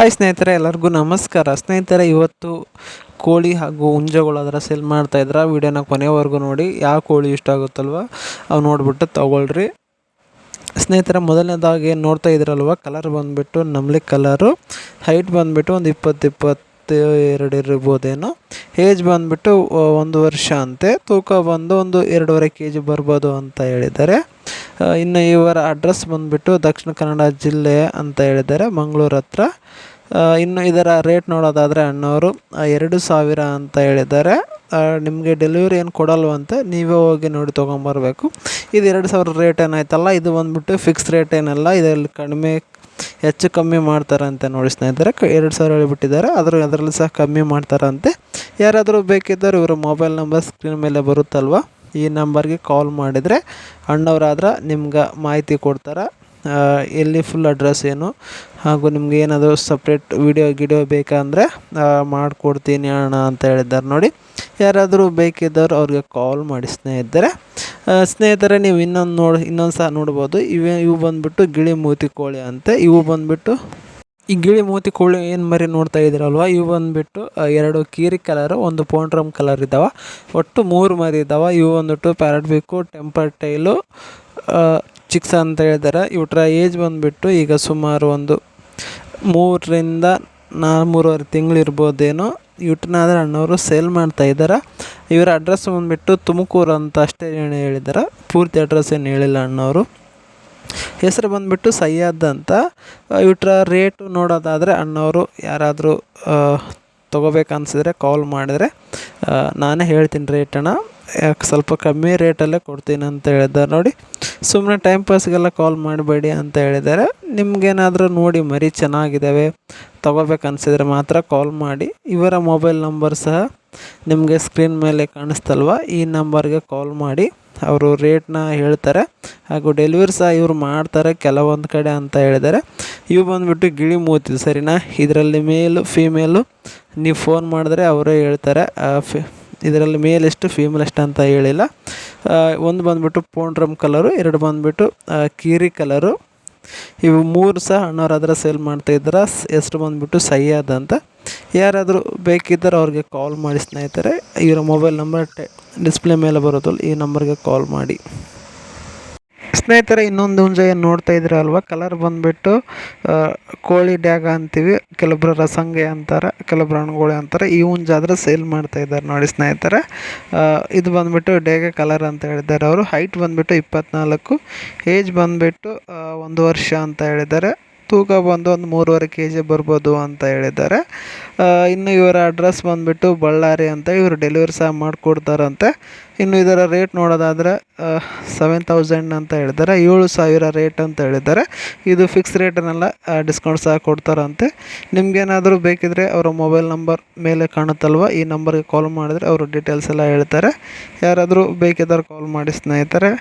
Hi ಸ್ನೇಹಿತರೆ, ಎಲ್ಲರಿಗೂ ನಮಸ್ಕಾರ. ಸ್ನೇಹಿತರೆ, ಇವತ್ತು ಕೋಳಿ ಹಾಗೂ ಹುಂಜಗಳು ಅದರ ಸೇಲ್ ಮಾಡ್ತಾ ಇದ್ರೆ. ವಿಡಿಯೋನ ಕೊನೆವರೆಗೂ ನೋಡಿ. ಯಾವ ಕೋಳಿ ಇಷ್ಟ ಆಗುತ್ತಲ್ವ? ಅವು ನೋಡಿಬಿಟ್ಟು ತೊಗೊಳ್ರಿ. ಸ್ನೇಹಿತರೆ, ಮೊದಲನೇದಾಗಿ ಏನು ನೋಡ್ತಾ ಇದ್ರಲ್ವ? ಕಲರ್ ಬಂದುಬಿಟ್ಟು ನಮ್ಲಿ ಕಲರು ಹೈಟ್ ಬಂದುಬಿಟ್ಟು ಒಂದು ಇಪ್ಪತ್ತು ಇಪ್ಪತ್ತು ಎರಡು ಇರ್ಬೋದೇನೋ. ಏಜ್ ಬಂದುಬಿಟ್ಟು ಒಂದು ವರ್ಷ ಅಂತೆ. ತೂಕ ಬಂದು ಒಂದು ಎರಡೂವರೆ ಕೆ ಜಿ ಬರ್ಬೋದು ಅಂತ ಹೇಳಿದ್ದಾರೆ. ಇನ್ನು ಇವರ ಅಡ್ರೆಸ್ ಬಂದುಬಿಟ್ಟು ದಕ್ಷಿಣ ಕನ್ನಡ ಜಿಲ್ಲೆ ಅಂತ ಹೇಳಿದ್ದಾರೆ, ಮಂಗಳೂರು ಹತ್ರ. ಇನ್ನು ಇದರ ರೇಟ್ ನೋಡೋದಾದರೆ ಅಣ್ಣವರು ಎರಡು ಸಾವಿರ ಅಂತ ಹೇಳಿದ್ದಾರೆ. ನಿಮಗೆ ಡೆಲಿವರಿ ಏನು ಕೊಡಲ್ವಂತೆ, ನೀವೇ ಹೋಗಿ ನೋಡಿ ತೊಗೊಂಬರ್ಬೇಕು. ಇದು ಎರಡು ಸಾವಿರ ರೇಟ್ ಏನಾಯ್ತಲ್ಲ, ಇದು ಬಂದುಬಿಟ್ಟು ಫಿಕ್ಸ್ ರೇಟ್ ಏನಲ್ಲ, ಇದರಲ್ಲಿ ಕಡಿಮೆ ಹೆಚ್ಚು ಕಮ್ಮಿ ಮಾಡ್ತಾರಂತೆ ನೋಡಿ ಸ್ನೇಹಿತರೆ. ಕ, ಎರಡು ಸಾವಿರ ಹೇಳಿಬಿಟ್ಟಿದ್ದಾರೆ ಅದ್ರ ಅದರಲ್ಲಿ ಸಹ ಕಮ್ಮಿ ಮಾಡ್ತಾರಂತೆ. ಯಾರಾದರೂ ಬೇಕಿದ್ದರೆ ಇವರ ಮೊಬೈಲ್ ನಂಬರ್ ಸ್ಕ್ರೀನ್ ಮೇಲೆ ಬರುತ್ತಲ್ವ? ಈ ನಂಬರ್ಗೆ ಕಾಲ್ ಮಾಡಿದರೆ ಅಣ್ಣವರಾದ್ರೆ ನಿಮ್ಗೆ ಮಾಹಿತಿ ಕೊಡ್ತಾರೆ. ಎಲ್ಲಿ ಫುಲ್ ಅಡ್ರೆಸ್ ಏನು, ಹಾಗೂ ನಿಮ್ಗೆ ಏನಾದರೂ ಸಪ್ರೇಟ್ ವಿಡಿಯೋ ಗಿಡಿಯೋ ಬೇಕಂದರೆ ಮಾಡಿಕೊಡ್ತೀನಿ ಅಣ್ಣ ಅಂತ ಹೇಳಿದ್ದಾರೆ ನೋಡಿ. ಯಾರಾದರೂ ಬೇಕಿದ್ದವ್ರು ಅವ್ರಿಗೆ ಕಾಲ್ ಮಾಡಿ ಸ್ನೇಹಿತರೆ. ಸ್ನೇಹಿತರೆ, ನೀವು ಇನ್ನೊಂದು ನೋಡಿ ಇನ್ನೊಂದು ಸಹ ನೋಡ್ಬೋದು. ಇವೆ, ಇವು ಬಂದುಬಿಟ್ಟು ಗಿಳಿ ಮೂತಿ ಕೋಳಿ ಅಂತೆ. ಇವು ಬಂದುಬಿಟ್ಟು ಈ ಗಿಳಿ ಮೂತಿ ಕೋಳಿ ಏನು ಮರಿ ನೋಡ್ತಾ ಇದ್ದೀರಲ್ವ? ಇವು ಬಂದುಬಿಟ್ಟು ಎರಡು ಕೀರಿ ಕಲರು, ಒಂದು ಪೋಂಡ್ರಮ್ ಕಲರ್ ಇದ್ದಾವೆ ಒಟ್ಟು ಮೂರು ಮರಿ ಇದ್ದಾವೆ ಇವು ಬಂದುಬಿಟ್ಟು ಪ್ಯಾರಟ್ ಬೇಕು ಟೆಂಪರ್ ಟೈಲು ಚಿಕ್ಸ್ ಅಂತ ಹೇಳಿದ್ದಾರೆ ಇವ್ರ ಏಜ್ ಬಂದುಬಿಟ್ಟು ಈಗ ಸುಮಾರು ಒಂದು ಮೂರರಿಂದ ನಾ ಮೂರುವರೆ ತಿಂಗಳು ಇರ್ಬೋದೇನೋ. ಇವ್ರನ್ನಾದ್ರೆ ಅಣ್ಣವರು ಸೇಲ್ ಮಾಡ್ತಾ ಇದ್ದಾರೆ ಇವರ ಅಡ್ರೆಸ್ ಬಂದುಬಿಟ್ಟು ತುಮಕೂರು ಅಂತ ಅಷ್ಟೇ ಹೇಳಿದ್ದಾರೆ ಪೂರ್ತಿ ಅಡ್ರೆಸ್ ಏನು ಹೇಳಿಲ್ಲ ಅಣ್ಣವರು. ಹೆಸರು ಬಂದುಬಿಟ್ಟು ಸಯ್ಯದ್ ಅಂತ. ಇವ್ರ ರೇಟು ನೋಡೋದಾದರೆ ಅಣ್ಣವರು ಯಾರಾದರೂ ತೊಗೋಬೇಕನ್ಸಿದ್ರೆ ಕಾಲ್ ಮಾಡಿದರೆ ನಾನೇ ಹೇಳ್ತೀನಿ ರೇಟನ್ನು ಯಾಕೆ ಸ್ವಲ್ಪ ಕಮ್ಮಿ ರೇಟಲ್ಲೇ ಕೊಡ್ತೀನಿ ಅಂತ ಹೇಳಿದ್ದಾರೆ ನೋಡಿ. ಸುಮ್ಮನೆ ಟೈಮ್ ಪಾಸ್ಗೆಲ್ಲ ಕಾಲ್ ಮಾಡಬೇಡಿ ಅಂತ ಹೇಳಿದ್ದಾರೆ. ನಿಮಗೇನಾದರೂ ನೋಡಿ ಮರಿ ಚೆನ್ನಾಗಿದ್ದಾವೆ ತೊಗೋಬೇಕನ್ಸಿದ್ರೆ ಮಾತ್ರ ಕಾಲ್ ಮಾಡಿ. ಇವರ ಮೊಬೈಲ್ ನಂಬರ್ ಸಹ ನಿಮಗೆ ಸ್ಕ್ರೀನ್ ಮೇಲೆ ಕಾಣಿಸ್ತಲ್ವ? ಈ ನಂಬರ್ಗೆ ಕಾಲ್ ಮಾಡಿ. ಅವರು ರೇಟ್ನ ಹೇಳ್ತಾರೆ ಹಾಗೂ ಡೆಲಿವರಿ ಸಹ ಇವರು ಮಾಡ್ತಾರೆ ಕೆಲವೊಂದು ಕಡೆ ಅಂತ ಹೇಳಿದ್ದಾರೆ. ಇವು ಬಂದುಬಿಟ್ಟು ಗಿಳಿ ಮೂತಿ, ಸರಿನಾ? ಇದರಲ್ಲಿ ಮೇಲು ಫೀಮೇಲು ನೀವು ಫೋನ್ ಮಾಡಿದ್ರೆ ಅವರೇ ಹೇಳ್ತಾರೆ. ಫಿ ಇದರಲ್ಲಿ ಮೇಲ್ ಎಷ್ಟು ಫೀಮೇಲ್ ಎಷ್ಟು ಅಂತ ಹೇಳಿಲ್ಲ. ಒಂದು ಬಂದುಬಿಟ್ಟು ಪೋಂಡ್ರಮ್ ಕಲರು ಎರಡು ಬಂದುಬಿಟ್ಟು ಕೀರಿ ಕಲರು ಇವು ಮೂರು ಸಹ ಅಣ್ಣವ್ರ ಹತ್ರ ಸೇಲ್ ಮಾಡ್ತಾ ಎಷ್ಟು ಬಂದುಬಿಟ್ಟು ಸಯ್ಯದ್ ಅಂತ. ಯಾರಾದರೂ ಬೇಕಿದ್ದರೆ ಅವ್ರಿಗೆ ಕಾಲ್ ಮಾಡಿ ಸ್ನೇಹಿತರೆ, ಇವರ ಮೊಬೈಲ್ ನಂಬರ್ ಟೆ ಡಿಸ್ಪ್ಲೇ ಮೇಲೆ ಬರೋದಲ್ಲ ಈ ನಂಬರ್ಗೆ ಕಾಲ್ ಮಾಡಿ. ಸ್ನೇಹಿತರೆ, ಇನ್ನೊಂದು ಹುಂಜ ಏನು ನೋಡ್ತಾ ಇದ್ದೀರಲ್ವ ಕಲರ್ ಬಂದುಬಿಟ್ಟು ಕೋಳಿ ಡ್ಯಾಗ ಅಂತೀವಿ ಕೆಲವೊಬ್ರು ರಸಂಗೆ ಅಂತಾರೆ ಕೆಲವೊಬ್ರು ಹಣ್ಗೋಳಿ ಅಂತಾರೆ, ಈ ಹುಂಜ ಆದರೆ ಸೇಲ್ ಮಾಡ್ತಾ ಇದ್ದಾರೆ ನೋಡಿ ಸ್ನೇಹಿತರೆ. ಇದು ಬಂದುಬಿಟ್ಟು ಡೇಗೆ ಕಲರ್ ಅಂತ ಹೇಳಿದ್ದಾರೆ ಅವರು. ಹೈಟ್ ಬಂದುಬಿಟ್ಟು ಇಪ್ಪತ್ನಾಲ್ಕು ಏಜ್ ಬಂದುಬಿಟ್ಟು ಒಂದು ವರ್ಷ ಅಂತ ಹೇಳಿದ್ದಾರೆ. ತೂಕ ಬಂದು ಒಂದು ಮೂರುವರೆ ಕೆ ಜಿ ಬರ್ಬೋದು ಅಂತ ಹೇಳಿದ್ದಾರೆ. ಇನ್ನು ಇವರ ಅಡ್ರೆಸ್ ಬಂದುಬಿಟ್ಟು ಬಳ್ಳಾರಿ ಅಂತ ಇವರು ಡೆಲಿವರಿ ಸಹ ಮಾಡಿಕೊಡ್ತಾರಂತೆ. ಇನ್ನು ಇದರ ರೇಟ್ ನೋಡೋದಾದರೆ ಸೆವೆನ್ ತೌಸಂಡ್ ಅಂತ ಹೇಳಿದ್ದಾರೆ. ಏಳು ಸಾವಿರ ರೇಟ್ ಅಂತ ಹೇಳಿದ್ದಾರೆ. ಇದು ಫಿಕ್ಸ್ ರೇಟನ್ನೆಲ್ಲ ಡಿಸ್ಕೌಂಟ್ ಸಹ ಕೊಡ್ತಾರಂತೆ. ನಿಮಗೇನಾದರೂ ಬೇಕಿದ್ರೆ ಅವರ ಮೊಬೈಲ್ ನಂಬರ್ ಮೇಲೆ ಕಾಣುತ್ತಲ್ವ? ಈ ನಂಬರ್ಗೆ ಕಾಲ್ ಮಾಡಿದ್ರೆ ಅವರು ಡೀಟೇಲ್ಸ್ ಎಲ್ಲ ಹೇಳ್ತಾರೆ. ಯಾರಾದರೂ ಬೇಕಿದ್ದಾರೆ ಕಾಲ್ ಮಾಡಿ ಸ್ನೇಹಿತರೆ.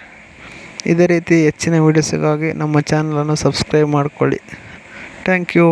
ಇದೇ ರೀತಿ ಹೆಚ್ಚಿನ ವೀಡಿಯೋಸಿಗಾಗಿ ನಮ್ಮ ಚಾನಲನ್ನು ಸಬ್ಸ್ಕ್ರೈಬ್ ಮಾಡಿಕೊಳ್ಳಿ. Thank you